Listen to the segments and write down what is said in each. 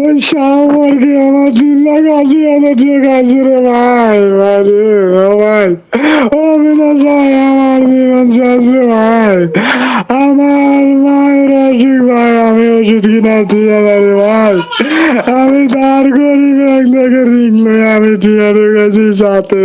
ওই শাহবারকে আমার তিন লাখ আশি হাজার টাকা আছে রে ভাই ভাই রে ভাই। ও বিনাশ ভাই আমার জীবন শেষ রে ভাই। আমার মায়ের অসুখ ভাই, আমি ওষুধ কিনাচ্ছি আমার ভাই। আমি ধার করি ব্যাংক থেকে ঋণ লই আমি টিয়া ঢুকেছি সাথে।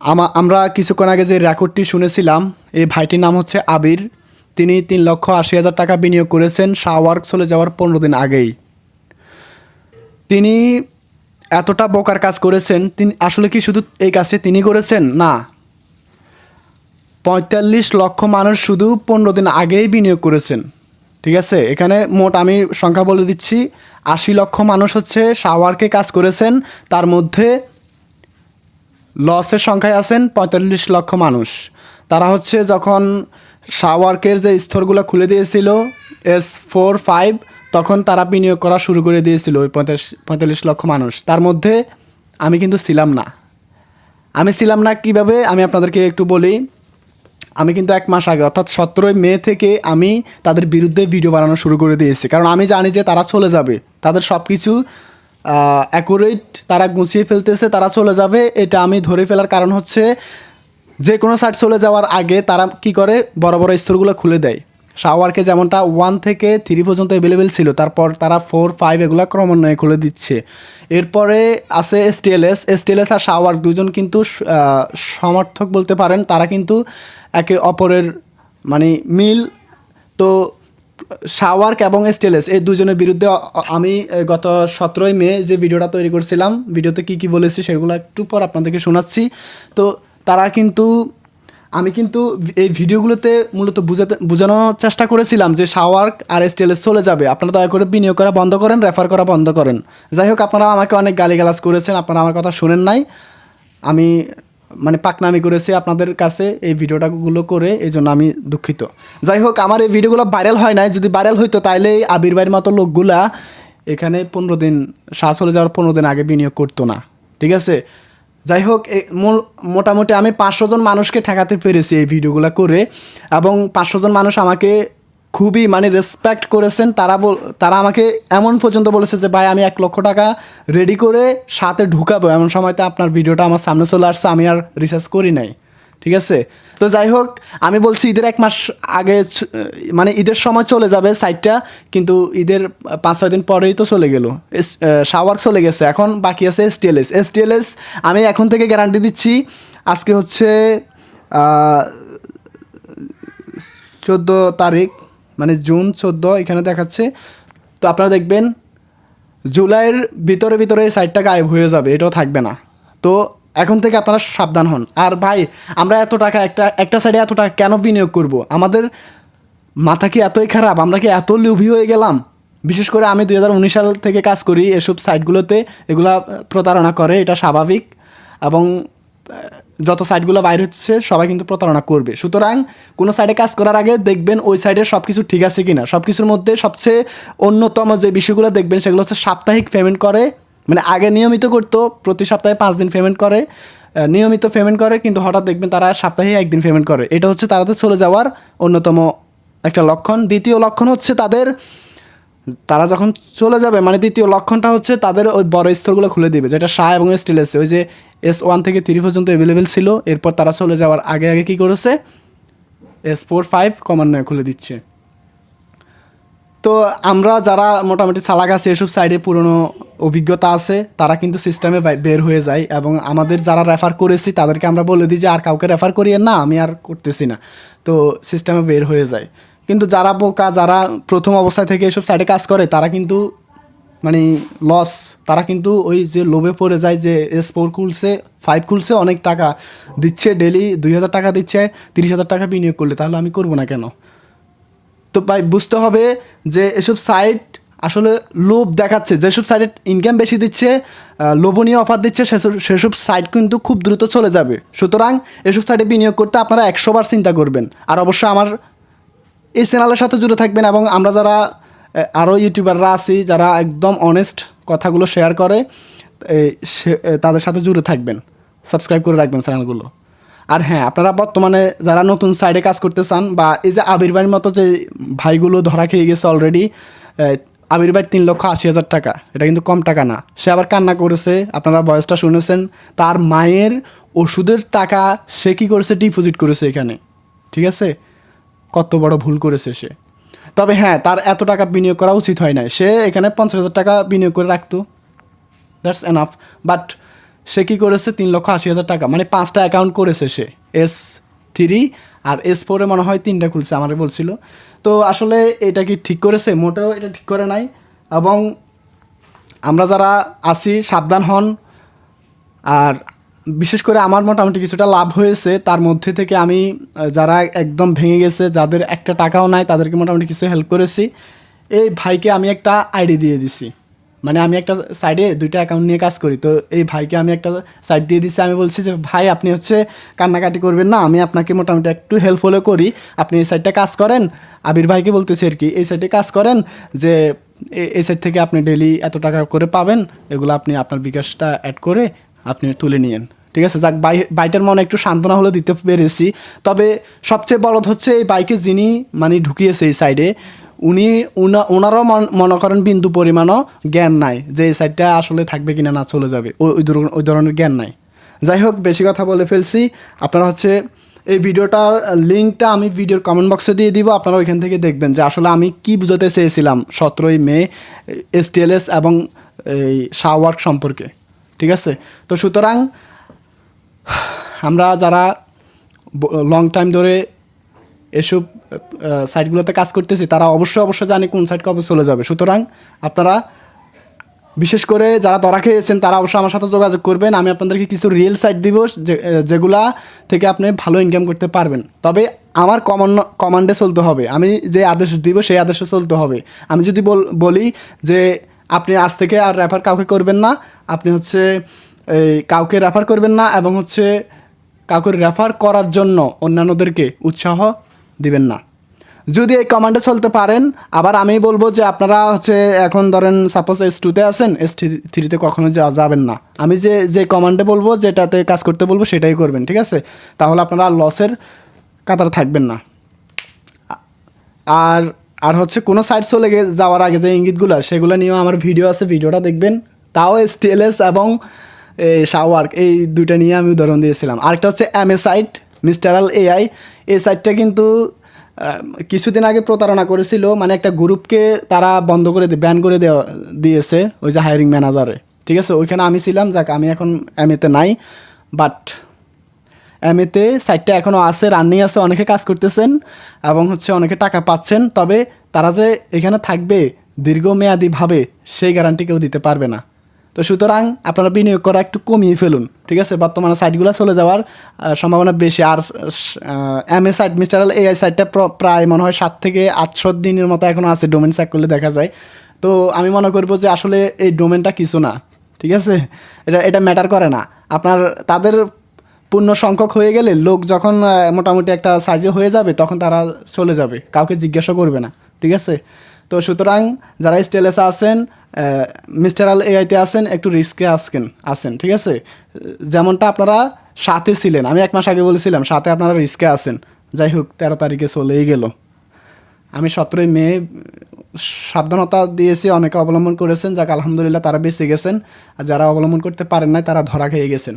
আমরা কিছুক্ষণ আগে যে রেকর্ডটি শুনেছিলাম, এই ভাইটির নাম হচ্ছে আবির। তিনি তিন লক্ষ আশি হাজার টাকা বিনিয়োগ করেছেন শাহওয়ার্ক চলে যাওয়ার পনেরো দিন আগেই। তিনি এতটা বোকার কাজ করেছেন, তিনি আসলে কি শুধু এই কাজটি তিনি করেছেন? না। পঁয়তাল্লিশ লক্ষ মানুষ শুধু পনেরো দিন আগেই বিনিয়োগ করেছেন। ঠিক আছে? এখানে মোট আমি সংখ্যা বলে দিচ্ছি, আশি লক্ষ মানুষ হচ্ছে শাওয়ারকে কাজ করেছেন, তার মধ্যে লসের সংখ্যায় আছেন পঁয়তাল্লিশ লক্ষ মানুষ। তারা হচ্ছে যখন শাওয়ার্কের যে স্তরগুলো খুলে দিয়েছিল, এস ফোর ফাইভ, তখন তারা বিনিয়োগ করা শুরু করে দিয়েছিল ওই পঁয়তাল্লিশ পঁয়তাল্লিশ লক্ষ মানুষ। তার মধ্যে আমি কিন্তু ছিলাম না। আমি ছিলাম না কীভাবে? আমি আপনাদেরকে একটু বলি। আমি কিন্তু এক মাস আগে, অর্থাৎ সতেরোই মে থেকে আমি তাদের বিরুদ্ধে ভিডিও বানানো শুরু করে দিয়েছি। কারণ আমি জানি যে তারা চলে যাবে। তাদের সব কিছু অ্যাকুরেট তারা গুছিয়ে ফেলতেছে, তারা চলে যাবে। এটা আমি ধরে ফেলার কারণ হচ্ছে যে কোনো সাইট চলে যাওয়ার আগে তারা কি করে? বড় বড় স্তরগুলো খুলে দেয়। শাওয়ারকে যেমনটা ওয়ান থেকে থ্রি পর্যন্ত অ্যাভেলেবেল ছিল, তারপর তারা ফোর ফাইভ এগুলো ক্রমান্বয়ে খুলে দিচ্ছে। এরপরে আছে এসটিএলএস এসটিএলএস আর শাওয়ার দুজন কিন্তু সমর্থক বলতে পারেন। তারা কিন্তু একে অপরের মানে মিল। তো শাওয়ার্ক এবং স্টেলেস এই দুজনের বিরুদ্ধে আমি গত সতেরোই মে যে ভিডিওটা তৈরি করছিলাম, ভিডিওতে কি কি বলেছি সেগুলো একটু পর আপনাদেরকে শোনাচ্ছি। তো তারা কিন্তু, আমি কিন্তু এই ভিডিওগুলোতে মূলত বুঝাতে, বোঝানোর চেষ্টা করেছিলাম যে শাওয়ার্ক আর স্টেলেস চলে যাবে। আপনারা দয়া করে বিনিয়োগ করা বন্ধ করেন, রেফার করা বন্ধ করেন। যাই হোক, আপনারা আমাকে অনেক গালিগালাজ করেছেন, আপনারা আমার কথা শোনেন নাই। আমি মানে পাকনামি করেছি আপনাদের কাছে এই ভিডিওটাগুলো করে, এই জন্য আমি দুঃখিত। যাই হোক, আমার এই ভিডিওগুলো ভাইরাল হয় নাই। যদি ভাইরাল হইতো, তাইলে এই আবির ভাইয়ের মতো লোকগুলা এখানে পনেরো দিন শ্বাস চলে যাওয়ার পনেরো দিন আগে বিনিয়োগ করতো না। ঠিক আছে? যাই হোক মোটামুটি আমি পাঁচশো জন মানুষকে ঠেকাতে পেরেছি এই ভিডিওগুলো করে এবং পাঁচশো জন মানুষ আমাকে খুবই মানে রেসপেক্ট করেছেন। তারা তারা আমাকে এমন পর্যন্ত বলেছে যে, ভাই, আমি এক লক্ষ টাকা রেডি করে সাথে ঢুকাবো। এমন সময়তে আপনার ভিডিওটা আমার সামনে চলে আসছে, আমি আর রিসার্চ করি নাই। ঠিক আছে? তো যাই হোক, আমি বলছি ঈদের এক মাস আগে মানে ঈদের সময় চলে যাবে সাইটটা কিন্তু ঈদের পাঁচ ছয় দিন পরেই তো চলে গেল। শাওয়ার চলে গেছে। এখন বাকি আছে এসটিএলএস এসটিএলএস আমি এখন থেকে গ্যারান্টি দিচ্ছি, আজকে হচ্ছে চোদ্দ তারিখ মানে জুন চোদ্দ এখানে দেখাচ্ছে। তো আপনারা দেখবেন, জুলাইয়ের ভিতরে ভিতরে এই সাইটটা গায়েব হয়ে যাবে, এটাও থাকবে না। তো এখন থেকে আপনারা সাবধান হন। আর ভাই, আমরা এত টাকা, একটা একটা সাইডে এত টাকা কেন বিনিয়োগ করব? আমাদের মাথা কি এতই খারাপ? আমরা কি এত লোভী হয়ে গেলাম? বিশেষ করে আমি দু হাজার উনিশ সাল থেকে কাজ করি, এসব সাইটগুলোতে এগুলা প্রতারণা করে, এটা স্বাভাবিক। এবং যত সাইটগুলো বাইর হচ্ছে, সবাই কিন্তু প্রতারণা করবে। সুতরাং কোনো সাইডে কাজ করার আগে দেখবেন ওই সাইডের সব কিছু ঠিক আছে কি না সব কিছুর মধ্যে সবচেয়ে অন্যতম যে বিষয়গুলো দেখবেন, সেগুলো হচ্ছে সাপ্তাহিক পেমেন্ট করে। মানে আগে নিয়মিত করতো, প্রতি সপ্তাহে পাঁচ দিন পেমেন্ট করে। নিয়মিত পেমেন্ট করে, কিন্তু হঠাৎ দেখবেন তারা সপ্তাহে একদিন পেমেন্ট করে। এটা হচ্ছে তাদের চলে যাওয়ার অন্যতম একটা লক্ষণ। দ্বিতীয় লক্ষণ হচ্ছে তাদের তারা যখন চলে যাবে মানে দ্বিতীয় লক্ষণটা হচ্ছে তাদের ওই বড় স্তরগুলো খুলে দিবে, যেটা শাহ এবং স্টিলেসে ওই যে এস ওয়ান থেকে থ্রি পর্যন্ত অ্যাভেলেবেল ছিল, এরপর তারা চলে যাওয়ার আগে আগে কী করেছে? এস ফোর ফাইভ ক্রমান্বয়ে খুলে দিচ্ছে। তো আমরা যারা মোটামুটি চালাক আছে, এসব সাইডে পুরনো অভিজ্ঞতা আছে, তারা কিন্তু সিস্টেমে বের হয়ে যায় এবং আমাদের যারা রেফার করেছি, তাদেরকে আমরা বলে দিই যে আর কাউকে রেফার করিয়ে না, আমি আর করতেছি না। তো সিস্টেমে বের হয়ে যায়। কিন্তু যারা বোকা, যারা প্রথম অবস্থায় থেকে এসব সাইডে কাজ করে, তারা কিন্তু মানে লস তারা কিন্তু ওই যে লোভে পড়ে যায় যে এস ফোর খুলছে ফাইভ খুলছে, অনেক টাকা দিচ্ছে ডেলি দুই হাজার টাকা দিচ্ছে, তিরিশ হাজার টাকা বিনিয়োগ করলে, তাহলে আমি করব না কেন? তো ভাই, বুঝতে হবে যে এসব সাইট আসলে লোভ দেখাচ্ছে, যেসব সাইটে ইনকাম বেশি দিচ্ছে লোভনীয় অফার দিচ্ছে, সেসব সাইট কিন্তু খুব দ্রুত চলে যাবে। সুতরাং এসব সাইটে বিনিয়োগ করতে আপনারা একশো বার চিন্তা করবেন। আর অবশ্যই আমার এই চ্যানেলের সাথে জুড়ে থাকবেন এবং আমরা যারা আরও ইউটিউবাররা আছি, যারা একদম অনেস্ট কথাগুলো শেয়ার করে তাদের সাথে জুড়ে থাকবেন। সাবস্ক্রাইব করে রাখবেন চ্যানেলগুলো। আর হ্যাঁ আপনারা বর্তমানে যারা নতুন সাইডে কাজ করতে চান বা এই যে আবির মতো যে ভাইগুলো ধরা খেয়ে গেছে অলরেডি আবির ভাই তিন লক্ষ আশি হাজার টাকা। এটা কিন্তু কম টাকা না। সে আবার কান্না করেছে, আপনারা বয়সটা শুনেছেন। তার মায়ের ওষুধের টাকা সে কী করেছে ডিপোজিট করেছে এখানে। ঠিক আছে? কত বড় ভুল করেছে সে। তবে হ্যাঁ তার এত টাকা বিনিয়োগ করা উচিত হয় না সে এখানে পঞ্চাশ হাজার টাকা বিনিয়োগ করে রাখতো। দ্যাটস এনাফ বাট সে কী করেছে? তিন লক্ষ আশি হাজার টাকা। মানে পাঁচটা অ্যাকাউন্ট করেছে সে। এস থ্রি আর এস ফোরে মনে হয় তিনটা খুলছে, আমারে বলছিল। তো আসলে এটা কি ঠিক করেছে? মোটেও এটা ঠিক করে নাই। এবং আমরা যারা আছি, সাবধান হন। আর বিশেষ করে আমার মোটামুটি কিছুটা লাভ হয়েছে। তার মধ্যে থেকে আমি যারা একদম ভেঙে গেছে, যাদের একটা টাকাও নাই, তাদেরকে মোটামুটি কিছু হেল্প করেছি। এই ভাইকে আমি একটা আইডি দিয়ে দিছি। মানে আমি একটা সাইডে দুইটা অ্যাকাউন্ট নিয়ে কাজ করি। তো এই ভাইকে আমি একটা সাইড দিয়ে দিচ্ছি আমি বলছি যে, ভাই, আপনি হচ্ছে কান্নাকাটি করবেন না। আমি আপনাকে মোটামুটি একটু হেল্প হলে করি। আপনি এই সাইডটা কাজ করেন। আবির ভাইকে বলতেছি আর কি, এই সাইডে কাজ করেন যে এই সাইড থেকে আপনি ডেলি এত টাকা করে পাবেন। এগুলো আপনি আপনার বিকাশটা অ্যাড করে আপনি তুলে নিয়েন। ঠিক আছে, যাক, বাই বাইটার মনে একটু সান্ত্বনা হলে দিতে পেরেছি। তবে সবচেয়ে বড় হচ্ছে এই বাইকে যিনি মানে ঢুকিয়েছে এই সাইডে উনি ওনারও মন- করেন বিন্দু পরিমাণও জ্ঞান নাই যে এই সাইডটা আসলে থাকবে কিনা না চলে যাবে। ওই ওই ধরনের জ্ঞান নাই। যাই হোক, বেশি কথা বলে ফেলছি। আপনারা হচ্ছে এই ভিডিওটার লিঙ্কটা আমি ভিডিওর কমেন্ট বক্সে দিয়ে দিব। আপনারা ওইখান থেকে দেখবেন যে আসলে আমি কি বুঝাতে চেয়েছিলাম সতেরোই মে এস এবং এই শাওয়ার্ক সম্পর্কে। ঠিক আছে? তো সুতরাং, আমরা যারা লং টাইম ধরে এসব সাইটগুলোতে কাজ করতেছি, তারা অবশ্যই অবশ্যই জানে কোন সাইট কবে চলে যাবে। সুতরাং, আপনারা বিশেষ করে যারা ধরা খেয়েছেন, তারা অবশ্যই আমার সাথে যোগাযোগ করবেন। আমি আপনাদেরকে কিছু রিয়েল সাইট দিব যেগুলা থেকে আপনি ভালো ইনকাম করতে পারবেন। তবে আমার কমান্ড কমান্ডে চলতে হবে। আমি যে আদেশ দিব, সেই আদেশে চলতে হবে। আমি যদি বলি যে আপনি আজ থেকে আর রেফার কাউকে করবেন না। আপনি হচ্ছে এই কাউকে রেফার করবেন না এবং হচ্ছে কাউকে রেফার করার জন্য অন্যান্যদেরকে উৎসাহ দিবেন না। যদি এই কমান্ডে চলতে পারেন, আবার আমি বলব যে আপনারা হচ্ছে এখন ধরেন সাপোজ এস টুতে আছেন এস থ্রিতে কখনো যাবেন না। আমি যে যে কমান্ডে বলব, যেটাতে কাজ করতে বলব, সেটাই করবেন, ঠিক আছে? তাহলে আপনারা লসের কাতারে থাকবেন না। আর আর হচ্ছে কোনো সাইট চলে যাওয়ার আগে যে ইঙ্গিতগুলো, সেগুলো নিয়েও আমার ভিডিও আছে ভিডিওটা দেখবেন। তাও স্টেলেস এবং শাওয়ার্ক এই দুইটা নিয়ে আমি উদাহরণ দিয়েছিলাম। আরেকটা হচ্ছে M A site Mistral AI এই সাইটটা কিন্তু কিছুদিন আগে প্রতারণা করেছিল মানে একটা গ্রুপকে তারা বন্ধ করে ব্যান করে দেওয়া, দিয়েছে, ওই যে হায়ারিং ম্যানেজারে ঠিক আছে? ওইখানে আমি ছিলাম, যাক, আমি এখন এম এতে নাই বাট এমএতে সাইটটা এখনও আছে রানিং আছে, অনেকে কাজ করতেছেন এবং হচ্ছে অনেকে টাকা পাচ্ছেন, তবে তারা যে এখানে থাকবে দীর্ঘমেয়াদীভাবে সেই গ্যারান্টি কেউ দিতে পারবে না। তো সুতরাং আপনারা বিনিয়োগ করা একটু কমিয়ে ফেলুন, ঠিক আছে? বর্তমানে সাইটগুলো চলে যাওয়ার সম্ভাবনা বেশি। আর M A site Mistral AI সাইটটা প্রায় মনে হয় সাত থেকে আটশো দিনের মতো এখনও আছে ডোমেন চেক করলে দেখা যায়। তো আমি মনে করব যে আসলে এই ডোমেনটা কিছু না, ঠিক আছে? এটা এটা ম্যাটার করে না। আপনার, তাদের পূর্ণ সংখ্যক হয়ে গেলে লোক যখন মোটামুটি একটা সাইজে হয়ে যাবে, তখন তারা চলে যাবে। কাউকে জিজ্ঞাসা করবে না, ঠিক আছে? তো সুতরাং যারা স্টেলেসে আছেন মিস্টার আল এআইতে আছেন, একটু রিস্কে আসকেন, আসেন, ঠিক আছে? যেমনটা আপনারা সাথে ছিলেন, আমি এক মাস আগে বলেছিলাম, সাথে আপনারা রিস্কে আছেন। যাই হোক, তেরো তারিখে চলেই গেল। আমি সতেরোই মে, সাবধানতা দিয়েছি, অনেকে অবলম্বন করেছেন, যাক আলহামদুলিল্লাহ তারা বেঁচে গেছেন। আর যারা অবলম্বন করতে পারেন নাই, তারা ধরা খেয়ে গেছেন।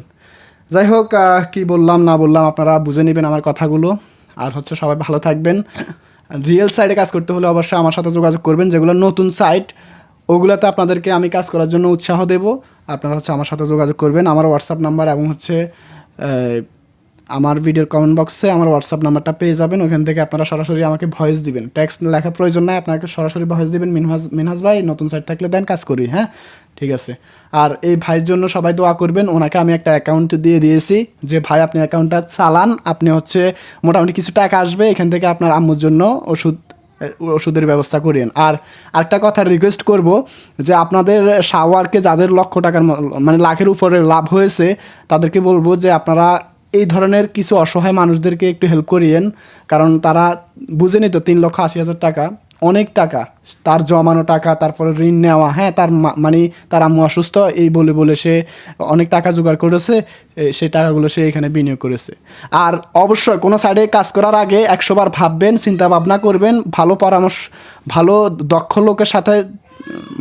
যাই হোক কি বললাম, না বললাম, আপনারা বুঝে নেবেন আমার কথাগুলো। আর হচ্ছে সবাই ভালো থাকবেন। রিয়েল সাইটে কাজ করতে হলে অবশ্যই আমার সাথে যোগাযোগ করবেন, যেগুলো নতুন সাইট। ওগুলোতে আপনাদেরকে আমি কাজ করার জন্য উৎসাহ দেব। আপনারা হচ্ছে আমার সাথে যোগাযোগ করবেন। আমার হোয়াটসঅ্যাপ নাম্বার এবং হচ্ছে আমার ভিডিওর কমেন্ট বক্সে আমার হোয়াটসঅ্যাপ নাম্বারটা পেয়ে যাবেন। ওখান থেকে আপনারা সরাসরি আমাকে ভয়েস দিবেন। টেক্সট লেখা প্রয়োজন নাই, আপনাকে সরাসরি ভয়েস দিবেন। মিনহাজ মিনহাজ ভাই, নতুন সাইট থাকলে দেন, কাজ করি হ্যাঁ? ঠিক আছে। আর এই ভাইয়ের জন্য সবাই দোয়া করবেন, ওনাকে আমি একটা অ্যাকাউন্ট দিয়ে দিয়েছি যে, ভাই, আপনি অ্যাকাউন্টটা চালান, আপনি হচ্ছে মোটামুটি কিছু টাকা আসবে, এখান থেকে আপনার আম্মুর জন্য ওষুধ ওষুধের ব্যবস্থা করিয়েন। আর আরেকটা কথা রিকোয়েস্ট করব, যে আপনাদের শাওয়ারকে যাদের লক্ষ টাকার মানে লাখের উপরে লাভ হয়েছে, তাদেরকে বলব যে, আপনারা এই ধরনের কিছু অসহায় মানুষদেরকে একটু হেল্প করিয়েন, কারণ তারা বুঝেনি তো তিন লক্ষ আশি হাজার টাকা, অনেক টাকা, তার জমানো টাকা, তারপরে ঋণ নেওয়া হ্যাঁ তার মানে তার আম্মু অসুস্থ, এই বলে বলে সে অনেক টাকা জোগাড় করেছে সেই টাকাগুলো সে এখানে বিনিয়োগ করেছে। আর অবশ্যই কোনো সাইডে কাজ করার আগে একশোবার ভাববেন, চিন্তা ভাবনা করবেন, ভালো পরামর্শ, ভালো দক্ষ লোকের সাথে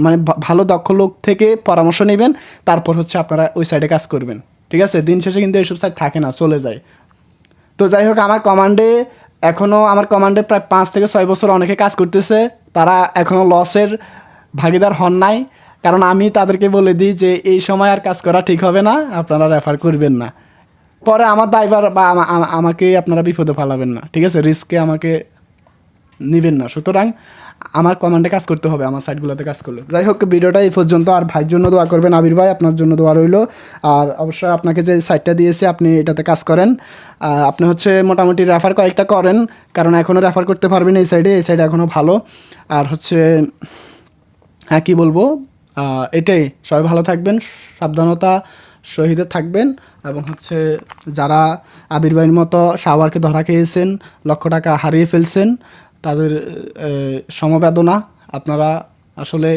মানে ভালো দক্ষ লোক থেকে পরামর্শ নেবেন, তারপর হচ্ছে আপনারা ওই সাইডে কাজ করবেন। ঠিক আছে? দিন শেষে কিন্তু এইসব সাইড থাকে না, চলে যায়। তো যাই হোক, আমার কমান্ডে এখনও আমার কমান্ডে প্রায় পাঁচ থেকে ছয় বছর অনেকে কাজ করতেছে। তারা এখনও লসের ভাগিদার হন নাই। কারণ আমি তাদেরকে বলে দিই যে, এই সময় আর কাজ করা ঠিক হবে না, আপনারা রেফার করবেন না। পরে আমার দায়ভার বা আমা- আমা- আমাকে আপনারা বিপদে ফালাবেন না, ঠিক আছে? রিস্কে আমাকে নেবেন না। সুতরাং আমার কমান্ডে কাজ করতে হবে, আমার সাইটগুলোতে কাজ করলে। যাই হোক ভিডিওটা এই পর্যন্ত। আর ভাইয়ের জন্য দোয়া করবেন আবির ভাই, আপনার জন্য দোয়া রইল। আর অবশ্যই আপনাকে যে সাইটটা দিয়েছে, আপনি এটাতে কাজ করেন। আপনি হচ্ছে মোটামুটি রেফার কয়েকটা করেন, কারণ এখনও রেফার করতে পারবেন এই সাইডে এই সাইডে এখনও ভালো। আর হচ্ছে হ্যাঁ কী বলব? এটাই। সবাই ভালো থাকবেন, সাবধানতা শহীদে থাকবেন। এবং হচ্ছে, যারা আবির ভাইয়ের মতো সাওয়ারকে ধরা খেয়েছেন, লক্ষ টাকা হারিয়ে ফেলছেন তাদের সমবেদনা আপনারা আসলে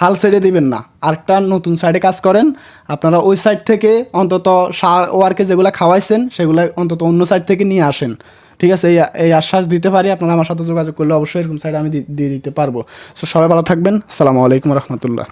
হাল ছেড়ে দিবেন না। আরেকটা নতুন সাইডে কাজ করেন। আপনারা ওই সাইড থেকে অন্তত সার ওয়ার্কে যেগুলো খাওয়াইছেন, সেগুলো অন্তত অন্য সাইড থেকে নিয়ে আসেন। ঠিক আছে? এই এই আশ্বাস দিতে পারি, আপনারা আমার সাথে যোগাযোগ করলে অবশ্যই এরকম সাইড আমি দিয়ে দিতে পারব। সো সবাই ভালো থাকবেন। আসসালামু আলাইকুম রহমতুল্লাহ।